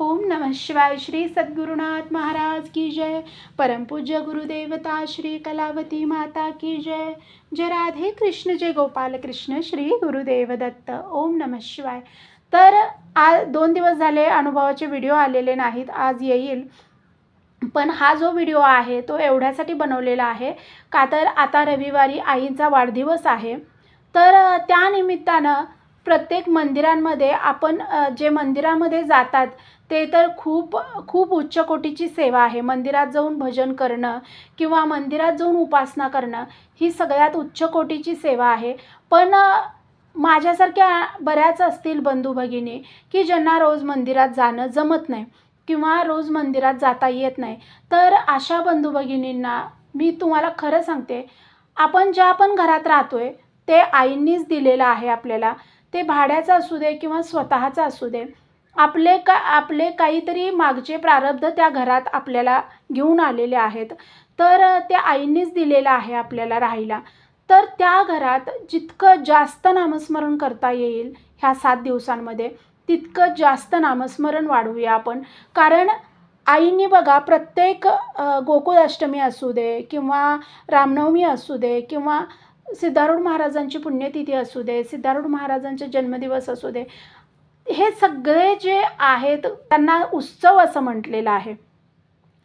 ओम नमः शिवाय श्री सद्गुरुनाथ महाराज की जय। परमपूज्य गुरुदेवता श्री कलावती माता की जय। जय राधे कृष्ण जय गोपाल कृष्ण श्री गुरुदेव दत्त। ओम नमः शिवाय। तर आ दोन दिवस झाले अनुभवाचे व्हिडिओ आलेले नाहीत आज येईल. पण हा जो व्हिडिओ आहे तो एवढ्यासाठी बनवलेला आहे का तर आता रविवारी आईचा वाढदिवस आहे. तर त्यानिमित्तानं प्रत्येक मंदिरांमध्ये आपण जे मंदिरामध्ये जातात ते तर खूप खूप उच्च कोटीची सेवा आहे. मंदिरात जाऊन भजन करणं किंवा मंदिरात जाऊन उपासना करणं ही सगळ्यात उच्च कोटीची सेवा आहे. पण माझ्यासारख्या बऱ्याच असतील बंधू भगिनी की ज्यांना रोज मंदिरात जाणं जमत नाही किंवा रोज मंदिरात जाता येत नाही तर अशा बंधू भगिनींना मी तुम्हाला खरं सांगते आपण ज्या आपण घरात राहतो आहे ते आईंनीच दिलेलं आहे आपल्याला. ते भाड्याचं असू दे किंवा स्वतःचं असू दे आपले का आपले काहीतरी मागचे प्रारब्ध त्या घरात आपल्याला घेऊन आलेले आहेत. तर त्या आईंनीच दिलेलं आहे आपल्याला राहायला. तर त्या घरात जितकं जास्त नामस्मरण करता येईल ह्या सात दिवसांमध्ये तितकं जास्त नामस्मरण वाढवूया आपण. कारण आईने बघा प्रत्येक गोकुळाष्टमी गोकुळ अष्टमी असू दे किंवा रामनवमी असू दे किंवा सिद्धारूढ महाराजांची पुण्यतिथी असू दे सिद्धारूढ महाराजांचे जन्मदिवस असू दे हे सगळे जे आहेत त्यांना उत्सव असं म्हटलेलं आहे.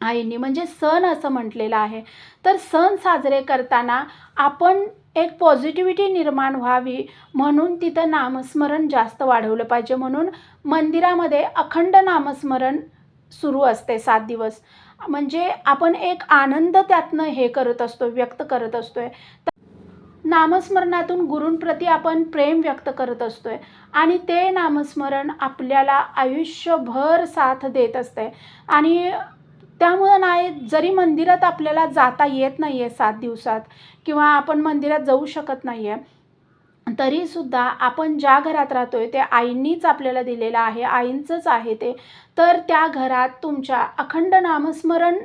आईंनी म्हणजे सण असं म्हटलेलं आहे. तर सण साजरे करताना आपण एक पॉझिटिव्हिटी निर्माण व्हावी म्हणून तिथं नामस्मरण जास्त वाढवलं पाहिजे. म्हणून मंदिरामध्ये अखंड नामस्मरण सुरू असते सात दिवस. म्हणजे आपण एक आनंद त्यातनं हे करत असतो व्यक्त करत असतोय. नामस्मरणातून गुरूंप्रती आपण प्रेम व्यक्त करत असतो आहे आणि ते नामस्मरण आपल्याला आयुष्यभर साथ देत असते आणि त्यामुळं नाही जरी मंदिरात आपल्याला जाता येत नाही आहे सात दिवसात किंवा आपण मंदिरात जाऊ शकत नाही आहे तरीसुद्धा आपण ज्या घरात राहतो आहे ते आईंनीच आपल्याला दिलेलं आहे आईंचंच आहे ते. तर त्या घरात तुमच्या अखंड नामस्मरण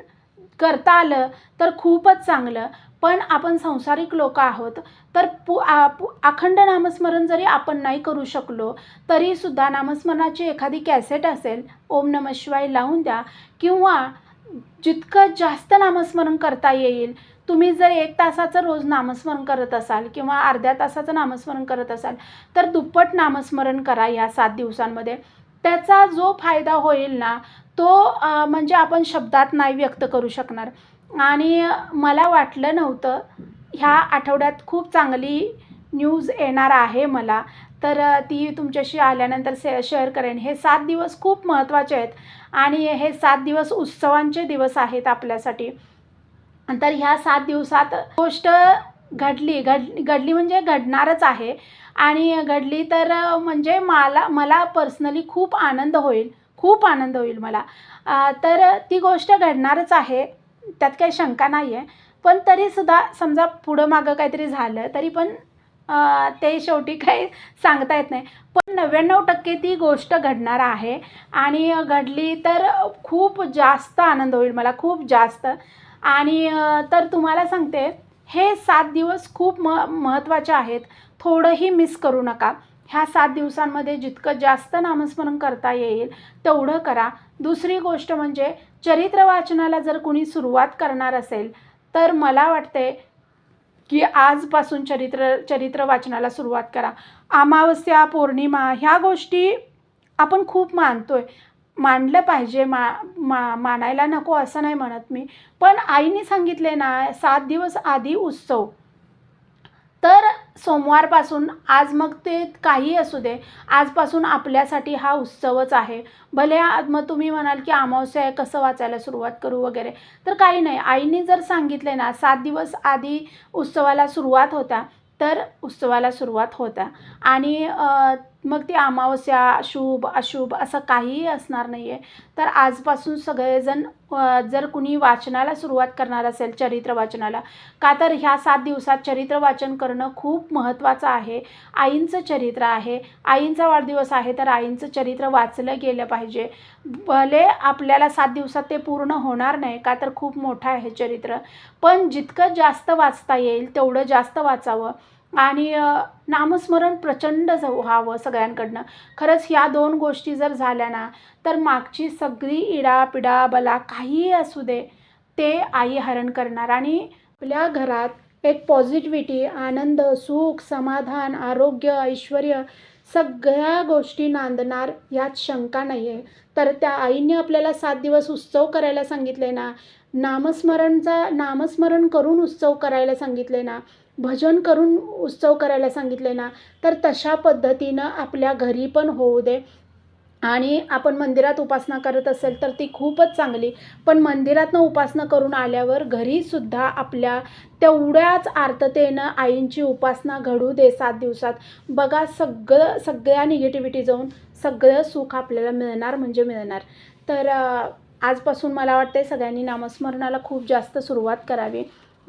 करता आलं तर खूपच चांगलं. पण आपण संसारिक लोक आहोत तर पु आ पु अखंड नामस्मरण जरी आपण नाही करू शकलो तरीसुद्धा नामस्मरणाची एखादी कॅसेट असेल ओम नम शिवाय लावून द्या किंवा जितकं जास्त नामस्मरण करता येईल तुम्ही जर एक तासाचं रोज नामस्मरण करत असाल किंवा अर्ध्या तासाचं नामस्मरण करत असाल तर दुप्पट नामस्मरण करा या सात दिवसांमध्ये. त्याचा जो फायदा होईल ना तो म्हणजे आपण शब्दात नाही व्यक्त करू शकणार. आणि मला वाटलं नव्हतं ह्या आठवड्यात खूप चांगली न्यूज येणार आहे मला. तर ती तुमच्याशी आल्यानंतर से शेअर करेन. हे सात दिवस खूप महत्त्वाचे आहेत आणि हे सात दिवस उत्सवांचे दिवस आहेत आपल्यासाठी. तर ह्या सात दिवसात गोष्ट घडली घड घडली म्हणजे घडणारच आहे. आणि घडली तर म्हणजे मला मला पर्सनली खूप आनंद होईल खूप आनंद होईल मला. तर ती गोष्ट घडणारच आहे. त्यात काही शंका नाही आहे पण तरीसुद्धा समजा पुढं मागं काहीतरी झालं तरी पण ते शेवटी काही सांगता येत नाही. पण नव्याण्णव टक्के ती गोष्ट घडणार आहे आणि घडली तर खूप जास्त आनंद होईल मला खूप जास्त. आणि तर तुम्हाला सांगते हे सात दिवस खूप म महत्त्वाचे आहेत. थोडंही मिस करू नका. ह्या सात दिवसांमध्ये जितकं जास्त नामस्मरण करता येईल तेवढं करा. दुसरी गोष्ट म्हणजे चरित्र वाचनाला जर कुणी सुरुवात करणार असेल तर मला वाटते की आजपासून चरित्र चरित्र वाचनाला सुरुवात करा. अमावस्या पौर्णिमा ह्या गोष्टी आपण खूप मानतो आहे मानलं पाहिजे मा मा मानायला नको असं नाही म्हणत मी. पण आईने सांगितले ना सात दिवस आधी उत्सव. तर सोमवारपासून आज मग ते काही असू दे आजपासून आपल्यासाठी हा उत्सवच आहे. भले मग तुम्ही म्हणाल की अमावस्या आहे कसं वाचायला सुरुवात करू वगैरे तर काही नाही. आईने जर सांगितले ना सात दिवस आधी उत्सवाला सुरुवात होता तर उत्सवाला सुरुवात होता. आणि मग ती अमावस्या शुभ अशुभ असं काहीही असणार नाही आहे तर आजपासून सगळेजण जर कुणी वाचनाला सुरुवात करणार असेल चरित्र वाचनाला का तर ह्या सात दिवसात चरित्र वाचन करणं खूप महत्त्वाचं आहे. आईंचं चरित्र आहे. आईंचा वाढदिवस आहे तर आईंचं चरित्र वाचलं गेलं पाहिजे. भले आपल्याला सात दिवसात ते पूर्ण होणार नाही का तर खूप मोठं आहे चरित्र. पण जितकं जास्त वाचता येईल तेवढं जास्त वाचावं. आणि नामस्मरण प्रचंड ज- व्हावं सगळ्यांकडनं. खरंच ह्या दोन गोष्टी जर झाल्या ना तर मागची सगळी इडापिडा बला काहीही असू दे ते आई हरण करणार. आणि आपल्या घरात एक पॉझिटिव्हिटी आनंद सुख समाधान आरोग्य ऐश्वर सगळ्या गोष्टी नांदणार यात शंका नाही आहे तर त्या आईने आपल्याला सात दिवस उत्सव करायला सांगितले ना? नामस्मरणचा नामस्मरण करून उत्सव करायला सांगितले ना? भजन करून उत्सव करायला सांगितले ना? तर तशा पद्धतीनं आपल्या घरी पण होऊ दे. आणि आपण मंदिरात उपासना करत असेल तर ती खूपच चांगली. पण मंदिरातनं उपासना करून आल्यावर घरीसुद्धा आपल्या तेवढ्याच आर्ततेनं आईंची उपासना घडू दे सात दिवसात. बघा सगळं सगळ्या निगेटिव्हिटी जाऊन सगळं सुख आपल्याला मिळणार म्हणजे मिळणार. तर आजपासून मला वाटते सगळ्यांनी नामस्मरणाला खूप जास्त सुरुवात करावी.